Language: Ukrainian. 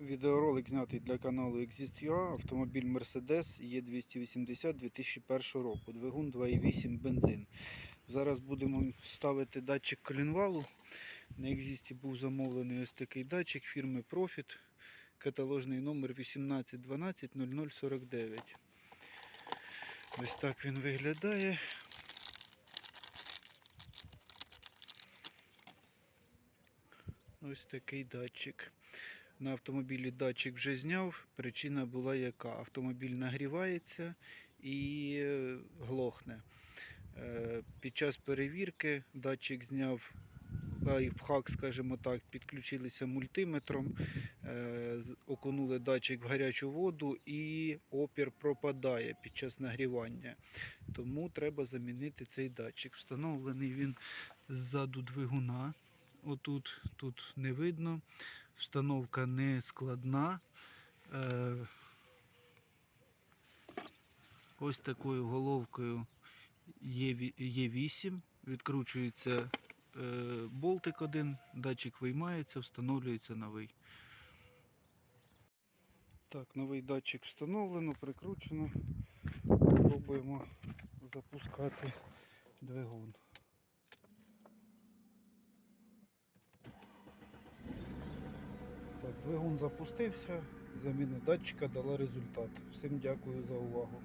Відеоролик знятий для каналу Exist.ua. Автомобіль Mercedes E280 2001 року. Двигун 2.8 бензин. Зараз будемо ставити датчик колінвалу. На Exist був замовлений ось такий датчик фірми Profit. Каталожний номер 1812 0049. Ось так він виглядає. Ось такий датчик. На автомобілі датчик вже зняв. Причина була яка? Автомобіль нагрівається і е, глохне. Е, Під час перевірки датчик зняв лайфхак, скажімо так, підключилися мультиметром, е, окунули датчик в гарячу воду і опір пропадає під час нагрівання. Тому треба замінити цей датчик. Встановлений він ззаду двигуна. Отут тут не видно. Встановка не складна. Е, ось такою головкою є 8 Відкручується е, болтик один, датчик виймається, встановлюється новий. Так, новий датчик встановлено, прикручено. Пробуємо запускати двигун. Двигун запустився, заміна датчика дала результат. Всім дякую за увагу.